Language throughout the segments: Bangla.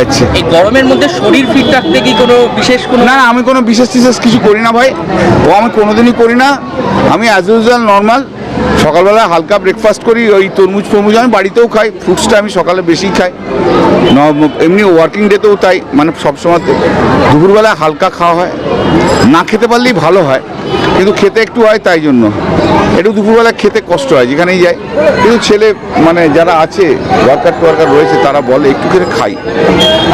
যাচ্ছে এই গরমের মধ্যে শরীর ফিট রাখতে কি কোনো বিশেষ কোনো না না আমি কোনো বিশেষ টিশেষ কিছু করি না ভাই। ও আমি কোনোদিনই করি না। আমি অ্যাজ ইউজুয়াল নর্মাল সকালবেলা হালকা ব্রেকফাস্ট করি ওই তরমুজ ফরমুজ আমি বাড়িতেও খাই ফ্রুটসটা আমি সকালে বেশি খাই। এমনি ওয়ার্কিং ডেতেও তাই মানে সবসময় দুপুরবেলা হালকা খাওয়া হয়। না খেতে পারলেই ভালো হয় কিন্তু খেতে একটু হয় তাই জন্য। একটু দুপুরবেলা খেতে কষ্ট হয় যেখানেই যাই। কিন্তু ছেলে মানে যারা আছে ওয়ার্কার টোয়ার্কার রয়েছে তারা বলে একটু করে খাই।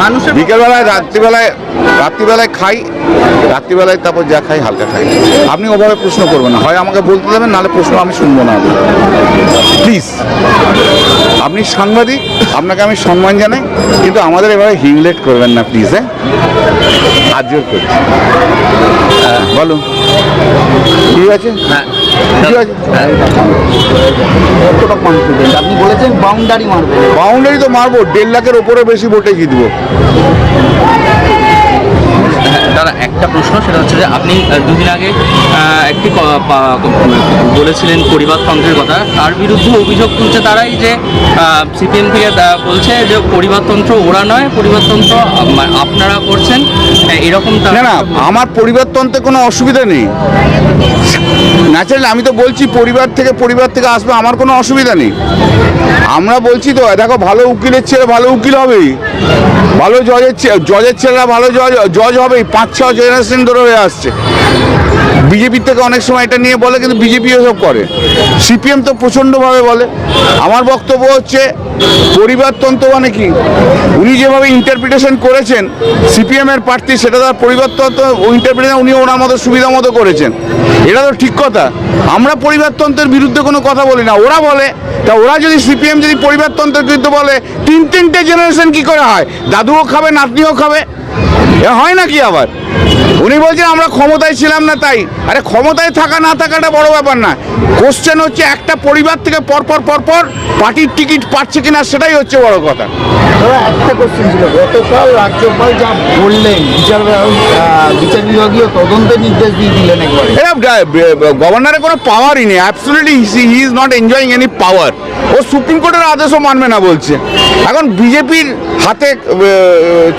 মানুষের বিকেলবেলায় রাত্রিবেলায় রাত্রিবেলায় খাই রাত্রিবেলায় তারপর যা খাই হালকা খাই। আপনি ওভাবে প্রশ্ন করবেন না। হয় আমাকে বলতে দেবেন নাহলে প্রশ্ন আমি শুনব না। প্লিজ আপনি সাংবাদিক আপনাকে আমি সম্মান জানাই কিন্তু আমাদের এভাবে হিংলেট করবেন না প্লিজ হ্যাঁ? জোর করছি হ্যাঁ, বলুন ঠিক আছে? হ্যাঁ। আছে আপনি বলেছেন বাউন্ডারি মারবেন। বাউন্ডারি তো মারবো দেড় লাখের ওপরে বেশি ভোটে জিতবো। হ্যাঁ, দাদা একটা প্রশ্ন, সেটা হচ্ছে যে আপনি দুদিন আগে একটি বলেছিলেন পরিবারতন্ত্রের কথা, তার বিরুদ্ধে অভিযোগ তুলছে তারাই যে সিপিএম থেকে বলছে যে পরিবারতন্ত্র ওরা নয় পরিবারতন্ত্র আপনারা করছেন। এরকম তারা- না না, আমার কোনো অসুবিধা নেই। ন্যাচারালি আমি তো বলছি পরিবার থেকে পরিবার থেকে আসবে, আমার কোনো অসুবিধা নেই। আমরা বলছি তো, দেখো, ভালো উকিলের ছেলে, ভালো উকিল হবেই। ভালো জজের জজের ছেলেরা ভালো জজ জজ হবেই, পাঁচ, ছ জেনারেশন ধরে হয়ে আসছে। বিজেপির থেকে অনেক সময় এটা নিয়ে বলে, কিন্তু বিজেপি সব করে। সিপিএম তো প্রচণ্ডভাবে বলে। আমার বক্তব্য হচ্ছে, পরিবারতন্ত্র মানে কি? উনি যেভাবে ইন্টারপ্রিটেশন করেছেন সিপিএমের প্রার্থী সেটা তার পরিবারতন্ত্র ইন্টারপ্রিটেশন উনি ওনার মতো সুবিধা মতো করেছেন। এটা তো ঠিক কথা। আমরা পরিবারতন্ত্রের বিরুদ্ধে কোনো কথা বলি না। ওরা বলে, তা ওরা যদি সিপিএম যদি পরিবারতন্ত্রের বিরুদ্ধে বলে, তিন তিনটে জেনারেশন কি করে হয়? দাদুও খাবে, নাতনিও খাবে। এ হয় নাকি আবার? উনি বলছেন আমরা ক্ষমতায় ছিলাম না তাই। আরে ক্ষমতায় থাকা না থাকাটা বড় ব্যাপার না। কোশ্চেন হচ্ছে একটা পরিবার থেকে পরপর পরপর পার্টির টিকিট পাচ্ছে কিনা সেটাই হচ্ছে বড় কথা। একটা কোশ্চেন ছিল গতকাল রাজ্যপাল যা বললেন বিচার বিচার বিভাগীয় তদন্তের নির্দেশ দিয়ে দিলেন একবারে। এটা গভর্নরের কোনো পাওয়ারই নেই absolutely he is not enjoying any power O supreme কোর্টের আদেশও মানবে না বলছে। এখন বিজেপির হাতে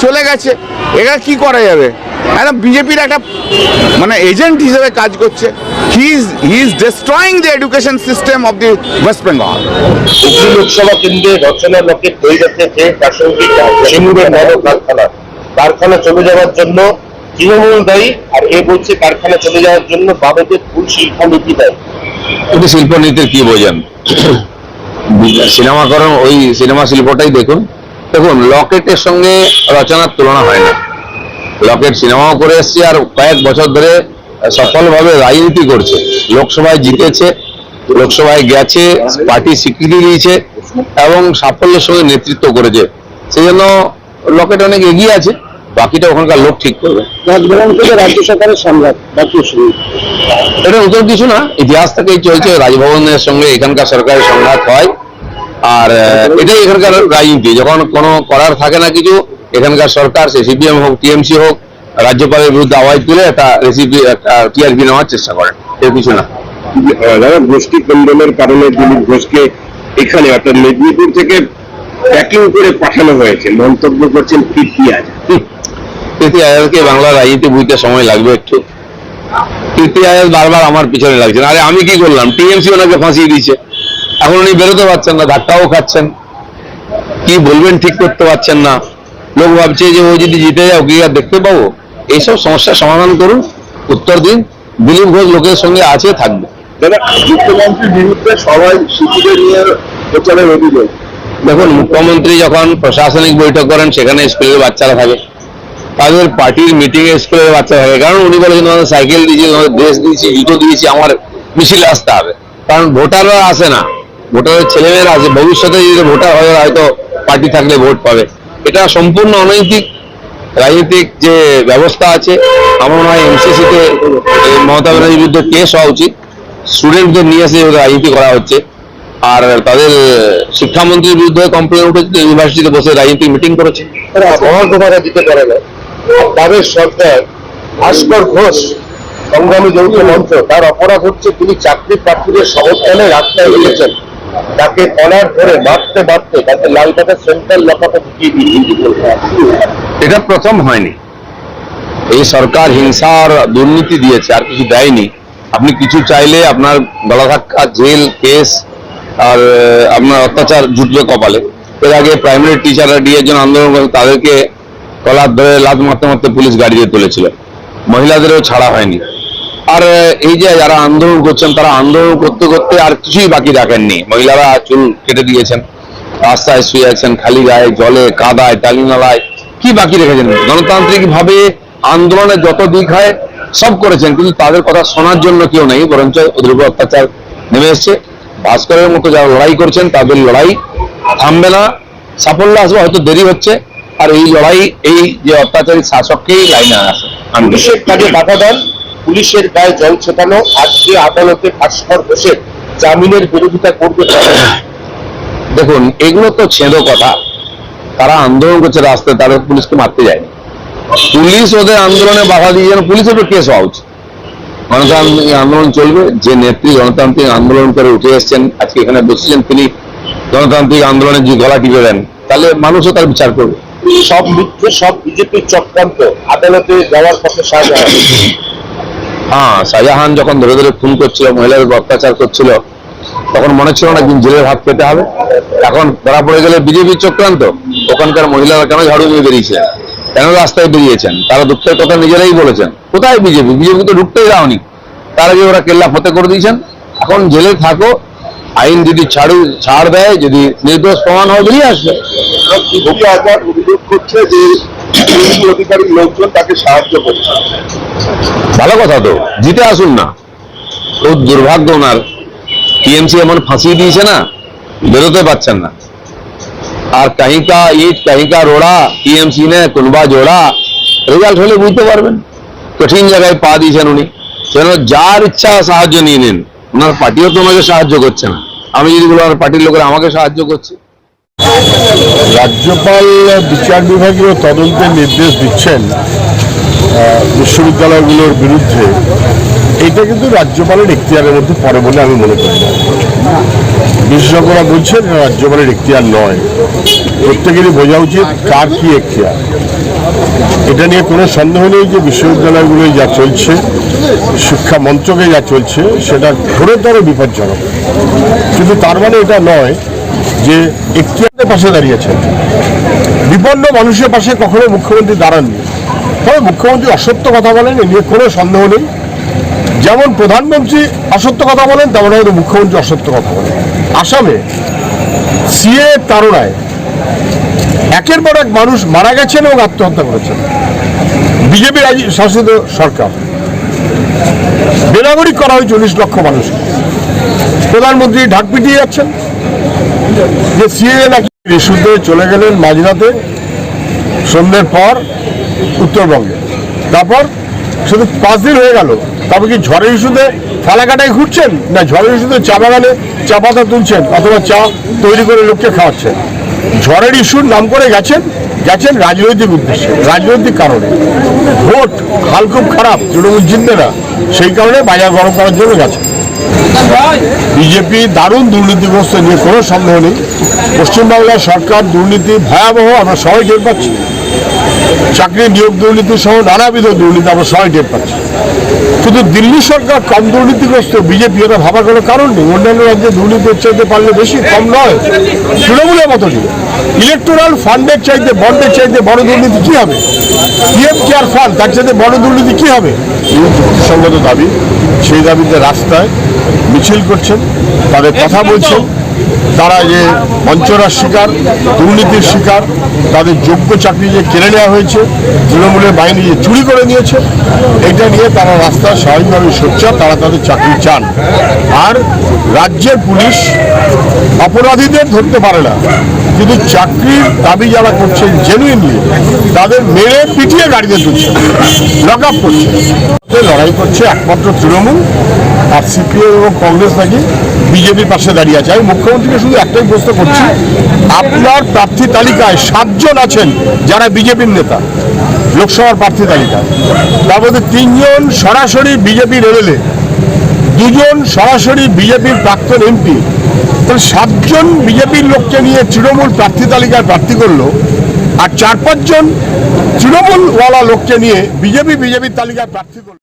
চলে গেছে। এটা কি করা যাবে? একদম বিজেপির একটা মানে এজেন্ট হিসেবে কাজ করছে। He is he is destroying the education system of the West Bengal Lok Sabha কেন্দ্রে রচনা লকেট হয়ে যাচ্ছে যে প্রাসঙ্গিক সিঙ্গুরের বড় কারখানা। কারখানা চলে যাওয়ার জন্য তৃণমূল দায়ী আর এ বলছে কারখানা চলে যাওয়ার জন্য বামেদের ভুল শিল্পনীতি দায়ী। কিন্তু শিল্পনীতির কি বোঝেন? সিনেমাকরণ ওই সিনেমা শিল্পটাই দেখুন। দেখুন লকেটের সঙ্গে রচনার তুলনা হয় না। লকেট সিনেমাও করে এসছে আর কয়েক বছর ধরে সফলভাবে রাজনীতি করছে। লোকসভায় জিতেছে লোকসভায় গেছে পার্টি স্বীকৃতি দিয়েছে এবং সাফল্যের সঙ্গে নেতৃত্ব করেছে। সেই জন্য লকেট অনেক এগিয়ে আছে বাকিটা ওখানকার লোক ঠিক করবে। রাজ্য সরকারের সম্রাট এটা নতুন কিছু না ইতিহাস থেকেই চলছে রাজভবনের সঙ্গে এখানকার সরকারের সংঘাত হয়। আর এটাই এখানকার রাজনীতি যখন কোনো করার থাকে না কিছু এখানকার সরকার সে সিপিএম হোক টিএমসি হোক রাজ্যপালের বিরুদ্ধে আওয়াজ তুলে একটা রেসিপি একটা টিআরপি নেওয়ার চেষ্টা করেন এর কিছু না। দাদা গোষ্ঠী কন্দলের কারণে দিলীপ ঘোষকে এখানে অর্থাৎ মেদিনীপুর থেকে প্যাকিং করে পাঠানো হয়েছে। মন্তব্য করছেন কীর্তি আজ কীর্তি আজাদকে বাংলা রাজনীতি বুঝতে সময় লাগবে একটু। কীর্তি আজাদ বারবার আমার পিছনে লাগছেন আরে আমি কি করলাম? টিএমসি ওনাকে ফাঁসিয়ে দিয়েছে। এখন উনি বেরোতে পারছেন না ধাক্কাও খাচ্ছেন। কি বলবেন ঠিক করতে পারছেন না। লোক ভাবছে যে ও যদি জিতে যায় ওকে কি আর দেখতে পাবো এইসব সমস্যার সমাধান করুন উত্তর দিন দিলীপ ঘোষ লোকের সঙ্গে আছে থাকবে দাদা মুখ্যমন্ত্রীর বিরুদ্ধে সবাই শিশুদের নিয়ে প্রচারের অভিযোগ দেখুন মুখ্যমন্ত্রী যখন প্রশাসনিক বৈঠক করেন সেখানে স্কুলের বাচ্চারা থাকে তাদের পার্টির মিটিং এ স্কুলের বাচ্চারা থাকে কারণ উনি বলেছেন আমাদের সাইকেল দিয়েছি আমাদের ড্রেস দিয়েছি জুতো দিয়েছি আমার মিছিলে আসতে হবে কারণ ভোটাররা আসে না ভোটারের ছেলেমেয়েরা আসে ভবিষ্যতে যদি ভোটার হয় হয়তো পার্টি থাকলে ভোট পাবে এটা সম্পূর্ণ অনৈতিক, রাজনৈতিক যে ব্যবস্থা আছে, আমার মনে হয় এমসিসিতে মমতা ব্যানার্জির বিরুদ্ধে কেস হওয়া উচিত। স্টুডেন্টদের নিয়ে এসে রাজনীতি করা হচ্ছে। আর তাদের শিক্ষামন্ত্রীর বিরুদ্ধে কমপ্লেন উঠেছে ইউনিভার্সিটিতে বসে রাজনীতিক মিটিং করেছে। দিতে পারে না। তাদের সরকার, ভাস্কর ঘোষ, সংগ্রামী যৌথ মঞ্চ, তার অপরাধ হচ্ছে তিনি চাকরি প্রার্থীদের সমর্থনে রাস্তায় এসেছেন। তাকে কলার ধরে মারতে মারতে তাকে লালবাগের সেন্ট্রাল লকাপে ঢুকিয়ে দিয়ে এটা প্রথম হয়নি। এই সরকার হিংসা আর দুর্নীতি দিয়েছে, আর কিছু দেয়নি। আপনি কিছু চাইলে আপনার গলা ধাক্কা, জেল, কেস, আর আপনার অত্যাচার জুটবে কপালে। এর আগে প্রাইমারি টিচাররা ডিএর জন্য আন্দোলন করে তাদেরকে কলার ধরে লাত মারতে মারতে পুলিশ গাড়ি দিয়ে তুলেছিল। মহিলাদেরও ছাড়া হয়নি। আর এই যে যারা আন্দোলন করছেন, তারা আন্দোলন করতে করতে আর কিছুই বাকি রাখেননি। মহিলারা চুল কেটে দিয়েছেন, রাস্তায় শুয়ে আছেন, খালি গায়ে জলে, কাদায় টালি নালায় কি বাকি রেখেছেন? গণতান্ত্রিক ভাবে আন্দোলনের যত দিক হয়, সব করেছেন, কিন্তু তাদের কথা শোনার জন্য কেউ নেই, বরঞ্চ ওদের অত্যাচার নেমে এসছে। ভাস্করের মতো যারা লড়াই করছেন, তাদের লড়াই থামবে না। সাফল্য আসবে, হয়তো দেরি হচ্ছে, আর এই লড়াই, এই যে অত্যাচারী শাসককেই লাইনে আসে কাজে বাধা দান পুলিশের গায়ে জল ছেটানো আজকে আদালতে ভাস্কর ঘোষের জামিনের বিরোধিতা করবে দেখুন এগুলো তো ছেঁদো কথা। তারা আন্দোলন করছে রাস্তায় তারা পুলিশকে মারতে যায়নি। পুলিশ ওদের আন্দোলনে বাধা দিয়ে যেন পুলিশের উপর কেস হওয়া উচিত। গণতান্ত্রিক আন্দোলন চলবে। যে নেত্রী গণতান্ত্রিক আন্দোলন করে উঠে এসেছেন আজকে এখানে বসেছেন তিনি গণতান্ত্রিক আন্দোলনে যে গলা টিপে দেন তাহলে মানুষও তার বিচার করবে। সব মিথ্যে সব বিজেপির চক্রান্ত আদালতে যাওয়ার পথে সাজা। হ্যাঁ শাহজাহান যখন ধরে ধরে খুন করছিল, মহিলাদের অত্যাচার করছিল, তখন মনে ছিল না কিন্তু জেলের হাত পেতে হবে। এখন ধরা পড়ে গেলে বিজেপির চক্রান্ত। ওখানকার মহিলারা কেন ঝাড়ু নিয়ে বেরিয়েছেন? কেন রাস্তায় বেরিয়েছেন? তারা দুঃখের কথা নিজেরাই বলেছেন। কোথায় বিজেপি? বিজেপি তো ঢুকতেই যাওনি তার আগে ওরা কেল্লা ফতে করে দিয়েছেন। এখন জেলে থাকো, আইন যদি ছাড়ু, ছাড় দেয়, যদি নির্দোষ প্রমাণ হয়, বেরিয়ে আসবে। অভিযোগ করছে যে অধিকারীর লোকজন তাকে সাহায্য করছে। ভালো কথা তো, জিতে আসুন না। ও দুর্ভাগ্য ওনার। টিএমসি এমন ফাঁসিয়ে দিয়েছে না, বেরোতে পারছেন না। আর কাহিকা ইট, কাহিকা রোড়া, টিএমসি নে কোনবা জোড়া, রেজাল্ট হলে বুঝতে পারবেন। কঠিন জায়গায় পা দিয়েছেন উনি। সেজন্য যার ইচ্ছা সাহায্য নিয়ে নিন। ওনার পার্টিও তোমাকে সাহায্য করছে না। আমি যদি বলো, আমার পার্টির লোকেরা আমাকে সাহায্য করছে। রাজ্যপাল, বিচার বিভাগীয় তদন্তের নির্দেশ দিচ্ছেন বিশ্ববিদ্যালয়গুলোর বিরুদ্ধে। এটা কিন্তু রাজ্যপালের এখতিয়ারের মধ্যে পড়ে বলে আমি মনে করি বিশেষজ্ঞরা বলছেন রাজ্যপালের এখতিয়ার নয়। প্রত্যেকেরই বোঝা উচিত কার কি এখতিয়ার এটা নিয়ে কোনো সন্দেহ নেই যে বিশ্ববিদ্যালয়গুলোয় যা চলছে, শিক্ষা মন্ত্রকে যা চলছে, সেটা ঘোরতর বিপজ্জনক। কিন্তু তার মানে এটা নয় যে এখতিয়ারের পাশে দাঁড়িয়েছেন বিপন্ন মানুষের পাশে কখনো মুখ্যমন্ত্রী দাঁড়াননি। তবে মুখ্যমন্ত্রী অসত্য কথা বলেন, এ নিয়ে কোনো সন্দেহ নেই। যেমন প্রধানমন্ত্রী অসত্য কথা বলেন, তেমন হয়তো মুখ্যমন্ত্রী অসত্য কথা বলেন। আসামে সিএ তারণায় একের পর এক মানুষ মারা গেছেন এবং আত্মহত্যা করেছেন। বিজেপি শাসিত সরকার। বেনাগরিক করা হয় চল্লিশ লক্ষ মানুষ প্রধানমন্ত্রী ঢাক পিটিয়ে যাচ্ছেন। যে সিএ নাকি ইস্যুতে চলে গেলেন মাঝরাতে, সন্ধ্যের পর উত্তরবঙ্গে। তারপর শুধু পাঁচ দিন হয়ে গেল। তারপর কি ঝড়ের ইস্যুতে ফালাকাটায় ঘুরছেন? না, ঝড়ের ইস্যুতে চা বাগানে চা পাতা তুলছেন অথবা চা তৈরি করে লোককে খাওয়াচ্ছেন? ঝড়ের ইস্যুর নাম করে গেছেন? গেছেন রাজনৈতিক উদ্দেশ্যে। রাজনৈতিক কারণে। ভোট, হাল খুব খারাপ, তৃণমূল জিতবে না। সেই কারণে বাজার গরম করার জন্য গেছেন। বিজেপি দারুণ দুর্নীতিগ্রস্ত নিয়ে কোনো সন্দেহ নেই। পশ্চিমবাংলার সরকার দুর্নীতি ভয়াবহ, আমরা সবাই টের পাচ্ছি। চাকরি নিয়োগ দুর্নীতি সহ নানাবিধ দুর্নীতি আমরা সবাই টের পাচ্ছি। শুধু দিল্লি সরকার কম দুর্নীতিগ্রস্ত, বিজেপি এটা ভাবার কোনো কারণ নেই। অন্যান্য রাজ্যে দুর্নীতি চাইতে পারলে বেশি কম নয়। তৃণমূলের মতো নেই। ইলেকটোরাল ফান্ডের চাইতে বন্ডের চাইতে বড় দুর্নীতি কি হবে? পিএম কেয়ার ফান্ড তার চাইতে বড় দুর্নীতি কি হবে? যুক্তিসঙ্গত দাবি সেই দাবিতে রাস্তায় মিছিল করছেন তাদের কথা বলছেন তারা যে বঞ্চনার শিকার দুর্নীতির শিকার তাদের যোগ্য চাকরি যে কেড়ে নেওয়া হয়েছে তৃণমূলের বাহিনী যে চুরি করে নিয়েছে এটা নিয়ে তারা রাস্তায় স্বাভাবিকভাবে সোচ্চার তারা তাদের চাকরি চান। আর রাজ্যের পুলিশ অপরাধীদের ধরতে পারে না। কিন্তু চাকরির দাবি যারা করছেন জেনুইনলি তাদের মেরে পিটিয়ে গাড়িতে তুলছে লক আপ করছে। লড়াই করছে একমাত্র তৃণমূল, আর সিপিএম এবং কংগ্রেস নাকি বিজেপির পাশে দাঁড়িয়ে আছে। আমি মুখ্যমন্ত্রীকে শুধু একটাই প্রশ্ন করছি, আপনার প্রার্থী তালিকায় সাতজন আছেন যারা বিজেপির নেতা, লোকসভার প্রার্থী তালিকায়। তার মধ্যে তিনজন সরাসরি বিজেপির এমএলএ দুজন সরাসরি বিজেপির প্রাক্তন এমপি। তাহলে সাতজন বিজেপির লোককে নিয়ে তৃণমূল প্রার্থী তালিকায় প্রার্থী করল, আর চার পাঁচজন তৃণমূলওয়ালা লোককে নিয়ে বিজেপি বিজেপির তালিকায় প্রার্থী করল।